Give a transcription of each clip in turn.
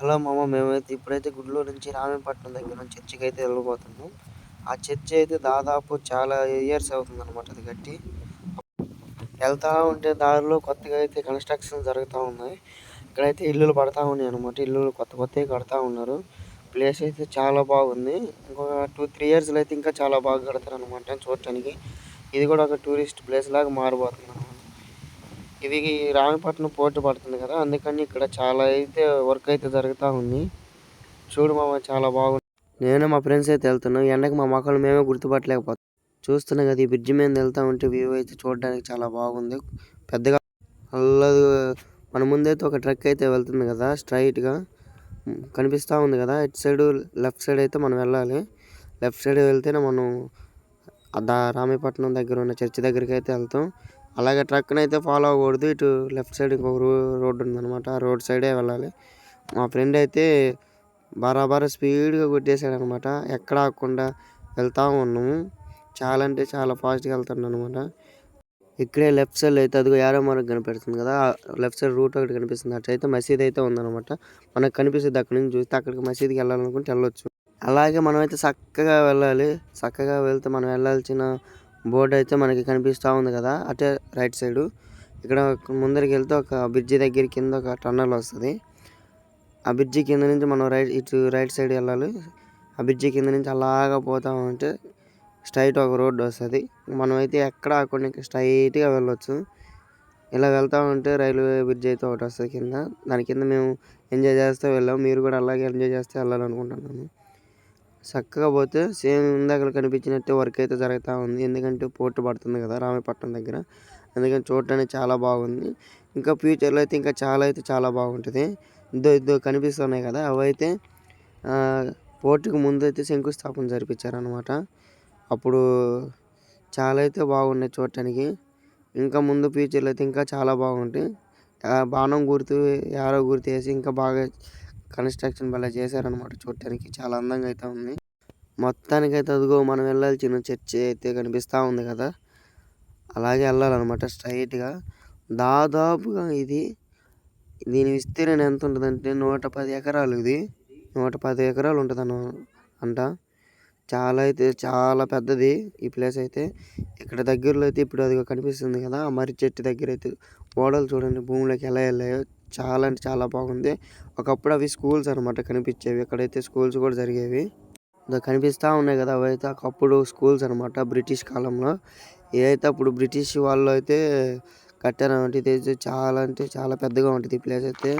Hello మామ మేమైతే ఇప్పుడైతే గుడ్లూరు నుంచి రామేపట్నం దగ్గర నుంచి చర్చికి అయితే వెళ్ళిపోతున్నాం ఆ చర్చి అయితే దాదాపు చాలా ఇయర్స్ అవుతుంది అనమాట అది కట్టి. వెళ్తా ఉంటే దారిలో కొత్తగా అయితే కన్స్ట్రక్షన్ జరుగుతూ ఉన్నాయి. ఇక్కడైతే ఇల్లులు పడతా ఉన్నాయి అనమాట ఇల్లులు కొత్త కొత్తవి కడతా ఉన్నారు. ప్లేస్ అయితే చాలా బాగుంది. ఇంకొక టూ త్రీ ఇయర్స్లో అయితే ఇంకా చాలా బాగా కడతారు అనమాట చూడటానికి. ఇది కూడా ఒక టూరిస్ట్ ప్లేస్ లాగా మారిపోతుంది అనమాట ఇది రామపట్నం పోటీ పడుతుంది కదా అందుకని ఇక్కడ చాలా అయితే వర్క్ అయితే జరుగుతూ ఉంది. చూడు మామ చాలా బాగుంది. నేను మా ఫ్రెండ్స్ అయితే వెళ్తున్నాం. ఎండకు మా మొక్కలు మేమే గుర్తుపట్టలేకపోతాం చూస్తున్నా కదా ఈ బ్రిడ్జి మీద వెళ్తా ఉంటే వ్యూ అయితే చూడడానికి చాలా బాగుంది. పెద్దగా అల్లదు మన ముందైతే ఒక ట్రక్ అయితే వెళ్తుంది కదా స్ట్రైట్గా కనిపిస్తా ఉంది కదా ఇటు సైడ్ లెఫ్ట్ సైడ్ అయితే మనం వెళ్ళాలి. లెఫ్ట్ సైడ్ వెళ్తేనే మనం దా రామపట్నం దగ్గర ఉన్న చర్చి దగ్గరికి అయితే వెళ్తాం. అలాగే ట్రక్ని అయితే ఫాలో అవ్వకూడదు. ఇటు లెఫ్ట్ సైడ్ ఇంకొక రో రోడ్డు ఉందన్నమాట. ఆ రోడ్ సైడే వెళ్ళాలి. మా ఫ్రెండ్ అయితే బరాబర్ స్పీడ్గా కొట్టేశాడు అనమాట ఎక్కడ ఆగకుండా వెళ్తా ఉన్నాము. చాలా అంటే చాలా ఫాస్ట్గా వెళ్తాడు అనమాట ఇక్కడే లెఫ్ట్ సైడ్ అయితే అదిగో యారో మార్క్ కనిపిస్తుంది కదా. లెఫ్ట్ సైడ్ రూట్ ఒకటి కనిపిస్తుంది. అట్లయితే మసీద్ అయితే ఉందన్నమాట. మనకు కనిపిస్తుంది అక్కడి నుంచి చూస్తే అక్కడికి మసీద్కి వెళ్ళాలనుకుంటే వెళ్ళొచ్చు. అలాగే మనమైతే చక్కగా వెళ్ళాలి. చక్కగా వెళ్తే మనం వెళ్ళాల్సిన బోర్డు అయితే మనకి కనిపిస్తూ ఉంది కదా అటే రైట్ సైడు. ఇక్కడ ముందరికి వెళ్తే ఒక బ్రిడ్జి దగ్గర కింద ఒక టన్నల్ వస్తుంది. ఆ బ్రిడ్జి కింద నుంచి మనం రైట్ ఇటు రైట్ సైడ్ వెళ్ళాలి. ఆ బ్రిడ్జి కింద నుంచి అలాగా పోతా ఉంటే స్ట్రైట్ ఒక రోడ్డు వస్తుంది. మనమైతే ఎక్కడ ఆకుండా స్ట్రైట్గా వెళ్ళొచ్చు. ఇలా వెళ్తా ఉంటే రైల్వే బ్రిడ్జ్ అయితే ఒకటి వస్తుంది కింద. దాని కింద మేము ఎంజాయ్ చేస్తూ వెళ్ళాం. మీరు కూడా అలాగే ఎంజాయ్ చేస్తే వెళ్ళాలనుకుంటున్నాను చక్కగా పోతే సేమ్ ఇందాక కనిపించినట్టే వర్క్ అయితే జరుగుతూ ఉంది. ఎందుకంటే పోర్టు పడుతుంది కదా రామపట్నం దగ్గర. అందుకని చూడటానికి చాలా బాగుంది. ఇంకా ఫ్యూచర్లో అయితే ఇంకా చాలా అయితే చాలా బాగుంటుంది. ఇద్దో ఇద్దో కనిపిస్తున్నాయి కదా అవైతే పోర్టుకు ముందు అయితే శంకుస్థాపన జరిపించారనమాట అప్పుడు చాలా అయితే బాగున్నాయి చూడటానికి. ఇంకా ముందు ఫ్యూచర్లో అయితే ఇంకా చాలా బాగుంటాయి. బాణం గుర్తు యారో గుర్తు వేసి ఇంకా బాగా కన్స్ట్రక్షన్ భలే చేశారనమాట చూడటానికి చాలా అందంగా అయితే ఉంది. మొత్తానికి అయితే అదిగో మనం వెళ్ళాల్సిన చర్చి అయితే కనిపిస్తూ ఉంది కదా. అలాగే వెళ్ళాలన్నమాట స్ట్రైట్గా. దాదాపుగా ఇది దీని విస్తీర్ణం ఎంత ఉంటుందంటే నూట పది ఎకరాలు ఇది. నూట పది ఎకరాలు ఉంటుంది అంట. చాలా అయితే చాలా పెద్దది ఈ ప్లేస్ అయితే. ఇక్కడ దగ్గరలో అయితే ఇప్పుడు అది కనిపిస్తుంది కదా. ఆ మర్రి చెట్టు దగ్గర అయితే ఓడలు చూడండి భూమిలోకి ఎలా వెళ్ళాయో చాలా అంటే చాలా బాగుంది. ఒకప్పుడు అవి స్కూల్స్ అనమాట కనిపించేవి. అక్కడైతే స్కూల్స్ కూడా జరిగేవి కనిపిస్తూ ఉన్నాయి కదా అవైతే. ఒకప్పుడు స్కూల్స్ అనమాట బ్రిటిష్ కాలంలో. ఏదైతే అప్పుడు బ్రిటిష్ వాళ్ళు అయితే కట్టారనమాట ఇది చాలా అంటే చాలా పెద్దగా ఉంటుంది ఈ ప్లేస్ అయితే.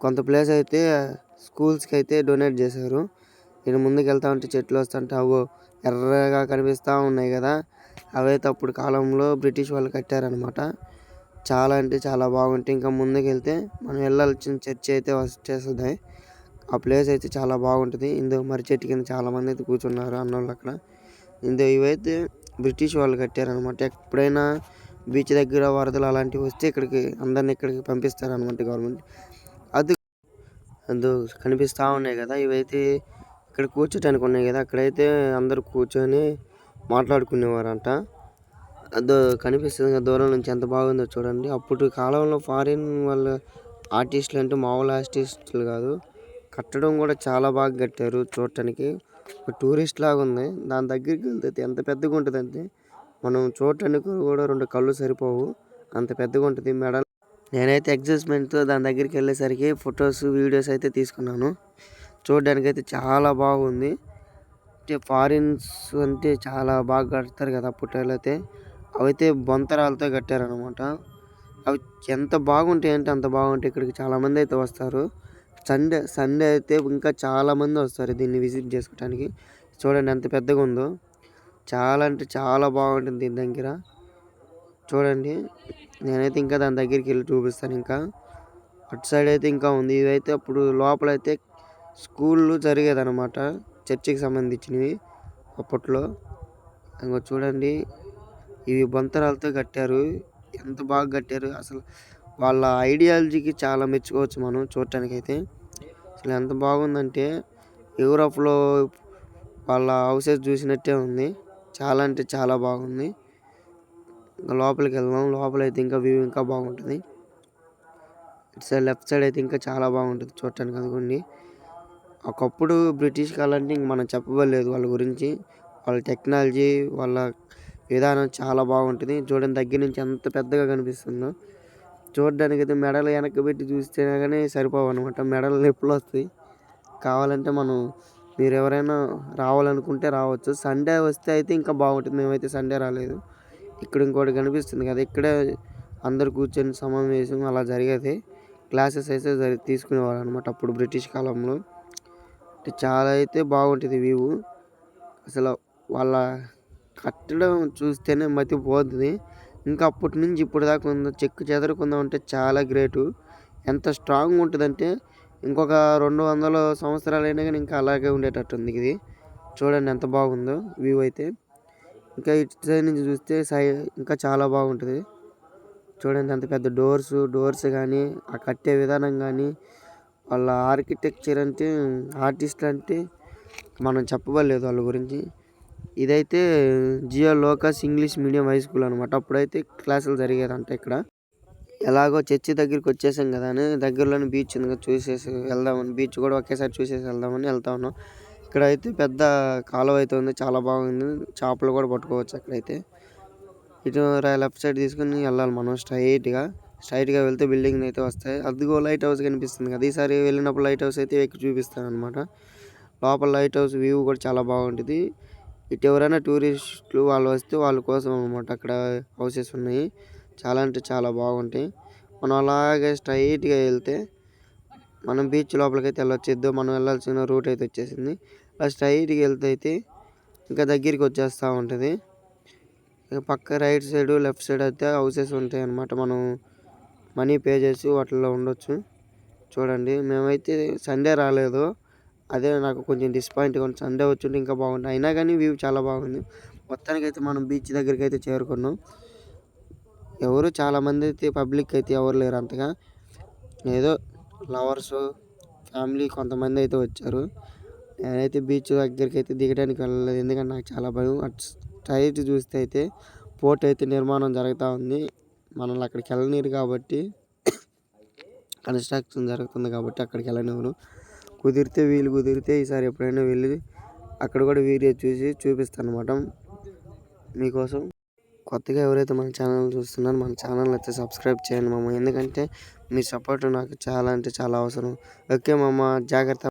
కొంత ప్లేస్ అయితే స్కూల్స్కి అయితే డొనేట్ చేశారు. నేను ముందుకు వెళ్తా ఉంటే చెట్లు వస్తుంటే అవు ఎర్రగా కనిపిస్తూ ఉన్నాయి కదా. అవైతే అప్పుడు కాలంలో బ్రిటిష్ వాళ్ళు కట్టారనమాట చాలా అంటే చాలా బాగుంటాయి ఇంకా ముందుకు వెళ్తే మనం వెళ్ళాల్సిన చర్చి అయితే వచ్చేస్తుంది ఆ ప్లేస్ అయితే చాలా బాగుంటుంది. ఇందులో మరి చెట్టు కింద చాలామంది అయితే కూర్చున్నారు అన్నోళ్ళు అక్కడ. ఇందులో ఇవైతే బ్రిటిష్ వాళ్ళు కట్టారనమాట ఎప్పుడైనా బీచ్ దగ్గర వరదలు అలాంటివి వస్తే ఇక్కడికి అందరిని ఇక్కడికి పంపిస్తారనమాట గవర్నమెంట్. అది అందు కనిపిస్తూ ఉన్నాయి కదా. ఇవైతే ఇక్కడ కూర్చోటానికి ఉన్నాయి కదా. అక్కడైతే అందరూ కూర్చొని మాట్లాడుకునేవారంట. కనిపిస్తుంది దూరం నుంచి ఎంత బాగుందో చూడండి. అప్పుడు కాలంలో ఫారిన్ వాళ్ళ ఆర్టిస్టులు అంటే మామూలు ఆర్టిస్టులు కాదు కట్టడం కూడా చాలా బాగా కట్టారు చూడటానికి. ఒక టూరిస్ట్ లాగా ఉంది. దాని దగ్గరికి వెళ్తే ఎంత పెద్దగా ఉంటుందంటే మనం చూడటానికి కూడా రెండు కళ్ళు సరిపోవు. అంత పెద్దగా ఉంటుంది మెడ నేనైతే ఎగ్జైట్మెంట్తో దాని దగ్గరికి వెళ్ళేసరికి ఫొటోస్ వీడియోస్ అయితే తీసుకున్నాను. చూడడానికి అయితే చాలా బాగుంది. అంటే ఫారిన్స్ అంటే చాలా బాగా కడతారు కదా అప్పట్లో అయితే అవైతే బొంతరాలతో కట్టారనమాట అవి ఎంత బాగుంటాయి అంటే అంత బాగుంటాయి. ఇక్కడికి చాలామంది అయితే వస్తారు. సండే సండే అయితే ఇంకా చాలామంది వస్తారు దీన్ని విజిట్ చేసుకోవడానికి చూడండి ఎంత పెద్దగా ఉందో. చాలా అంటే చాలా బాగుంటుంది దీని దగ్గర. చూడండి. నేనైతే ఇంకా దాని దగ్గరికి వెళ్ళి చూపిస్తాను ఇంకా. అటు సైడ్ అయితే ఇంకా ఉంది. ఇదైతే అప్పుడు లోపలైతే స్కూళ్ళు జరిగేదన్నమాట. చర్చికి సంబంధించినవి అప్పట్లో. ఇంకో చూడండి. ఇవి బొంతరాలతో కట్టారు. ఎంత బాగా కట్టారు. అసలు వాళ్ళ ఐడియాలజీకి చాలా మెచ్చుకోవచ్చు మనం చూడటానికి అయితే అసలు ఎంత బాగుందంటే యూరోప్లో వాళ్ళ హౌసెస్ చూసినట్టే ఉంది. చాలా అంటే చాలా బాగుంది. ఇంకా లోపలికి వెళ్దాం. లోపల అయితే ఇంకా వ్యూ ఇంకా బాగుంటుంది. ఇటు సైడ్ లెఫ్ట్ సైడ్ అయితే ఇంకా చాలా బాగుంటుంది చూడటానికి అనుకోండి ఒకప్పుడు బ్రిటిష్ కాలంటే ఇంక మనం చెప్పబడలేదు వాళ్ళ గురించి. వాళ్ళ టెక్నాలజీ వాళ్ళ విధానం చాలా బాగుంటుంది. చూడండి దగ్గర నుంచి ఎంత పెద్దగా కనిపిస్తుందో. చూడడానికి అయితే మెడలు వెనక్కి పెట్టి చూస్తే కానీ సరిపోవు అనమాట మెడలు నొప్పులు వస్తాయి. కావాలంటే మనం మీరు ఎవరైనా రావాలనుకుంటే రావచ్చు. సండే వస్తే అయితే ఇంకా బాగుంటుంది. మేమైతే సండే రాలేదు. ఇక్కడ ఇంకోటి కనిపిస్తుంది కదా ఇక్కడే అందరు కూర్చొని సమావేశం అలా జరిగేది. క్లాసెస్ అయితే జరి తీసుకునేవారు అనమాట అప్పుడు బ్రిటిష్ కాలంలో. అంటే చాలా అయితే బాగుంటుంది వ్యూ. అసలు వాళ్ళ కట్టడం చూస్తేనే మతిపోతుంది ఇంకా అప్పటి నుంచి ఇప్పుడు దాకా ఉందో చెక్కు చెదరకుండా ఉంటే చాలా గ్రేటు. ఎంత స్ట్రాంగ్ ఉంటుందంటే ఇంకొక రెండు వందల సంవత్సరాలైనా కానీ ఇంకా అలాగే ఉండేటట్టు ఉంది ఇది. చూడండి ఎంత బాగుందో వ్యూ అయితే. ఇంకా ఇటు సైడ్ నుంచి చూస్తే సై ఇంకా చాలా బాగుంటుంది. చూడండి అంత పెద్ద డోర్స్ డోర్స్ కానీ ఆ కట్టే విధానం కానీ వాళ్ళ ఆర్కిటెక్చర్ అంటే ఆర్టిస్ట్ అంటే మనం చెప్పబడలేదు వాళ్ళ గురించి. ఇదైతే Geo Locus English medium high school అనమాట అప్పుడైతే క్లాసులు జరిగేదంట ఇక్కడ. ఎలాగో చర్చి దగ్గరికి వచ్చేసాం కదా అని దగ్గరలోని బీచ్ ఉంది కదా చూసేసి వెళ్దామని బీచ్ కూడా ఒకేసారి చూసేసి వెళ్దామని వెళ్తా ఉన్నాం. ఇక్కడ అయితే పెద్ద కాలువ అయితే ఉంది చాలా బాగుంది. చేపలు కూడా పట్టుకోవచ్చు అక్కడైతే. ఇటు లెఫ్ట్ సైడ్ తీసుకుని వెళ్ళాలి మనం స్ట్రైట్గా. స్ట్రైట్గా వెళ్తే బిల్డింగ్ అయితే వస్తాయి. అదిగో లైట్ హౌస్ కనిపిస్తుంది కదా ఈసారి వెళ్ళినప్పుడు లైట్ హౌస్ అయితే ఎక్కి చూపిస్తాను అనమాట లోపల లైట్ హౌస్ వ్యూ కూడా చాలా బాగుంటుంది. ఇటు ఎవరైనా టూరిస్టులు వాళ్ళు వస్తే వాళ్ళ కోసం అనమాట అక్కడ హౌసెస్ ఉన్నాయి. చాలా అంటే చాలా బాగుంటాయి. మనం అలాగే స్ట్రైట్గా వెళ్తే మనం బీచ్ లోపలికి అయితే వెళ్ళొచ్చు మనం వెళ్ళాల్సిన రూట్ అయితే వచ్చేసింది. అలా స్ట్రైట్గా వెళ్తే అయితే ఇంకా దగ్గరికి వచ్చేస్తూ ఉంటుంది. పక్క రైట్ సైడ్ లెఫ్ట్ సైడ్ అయితే హౌసెస్ ఉంటాయి అన్నమాట. మనం మనీ పే చేసి వాటిల్లో ఉండొచ్చు. చూడండి. మేమైతే సండే రాలేదు. అదే నాకు కొంచెం డిసప్పాయింట్గా ఉంది. సండే వచ్చుంటే ఇంకా బాగుంది అయినా కానీ వ్యూ చాలా బాగుంది. మొత్తానికి అయితే మనం బీచ్ దగ్గరికి అయితే చేరుకున్నాం. ఎవరు చాలామంది అయితే పబ్లిక్ అయితే ఎవరు లేరు అంతగా. ఏదో లవర్స్ ఫ్యామిలీ కొంతమంది అయితే వచ్చారు. నేనైతే బీచ్ దగ్గరికి అయితే దిగడానికి వెళ్ళలేదు. ఎందుకంటే నాకు చాలా భయం. అటు సైడ్ చూస్తే అయితే పోర్ట్ అయితే నిర్మాణం జరుగుతూ ఉంది. మనల్ని అక్కడికి వెళ్ళనీరు కాబట్టి కన్స్ట్రక్షన్ జరుగుతుంది కాబట్టి అక్కడికి వెళ్ళనివ్వరు. కుదిరితే వీలు కుదిరితే ఈసారి ఎప్పుడైనా వెళ్ళి అక్కడ కూడా వీడియో చూసి చూపిస్తాను అనమాట మీకోసం కొత్తగా ఎవరైతే మన ఛానల్ చూస్తున్నారో మన ఛానల్ అయితే సబ్స్క్రైబ్ చేయండి మామ. ఎందుకంటే మీ సపోర్ట్ నాకు చాలా అంటే చాలా అవసరం. ఓకే మామ జాగ్రత్త.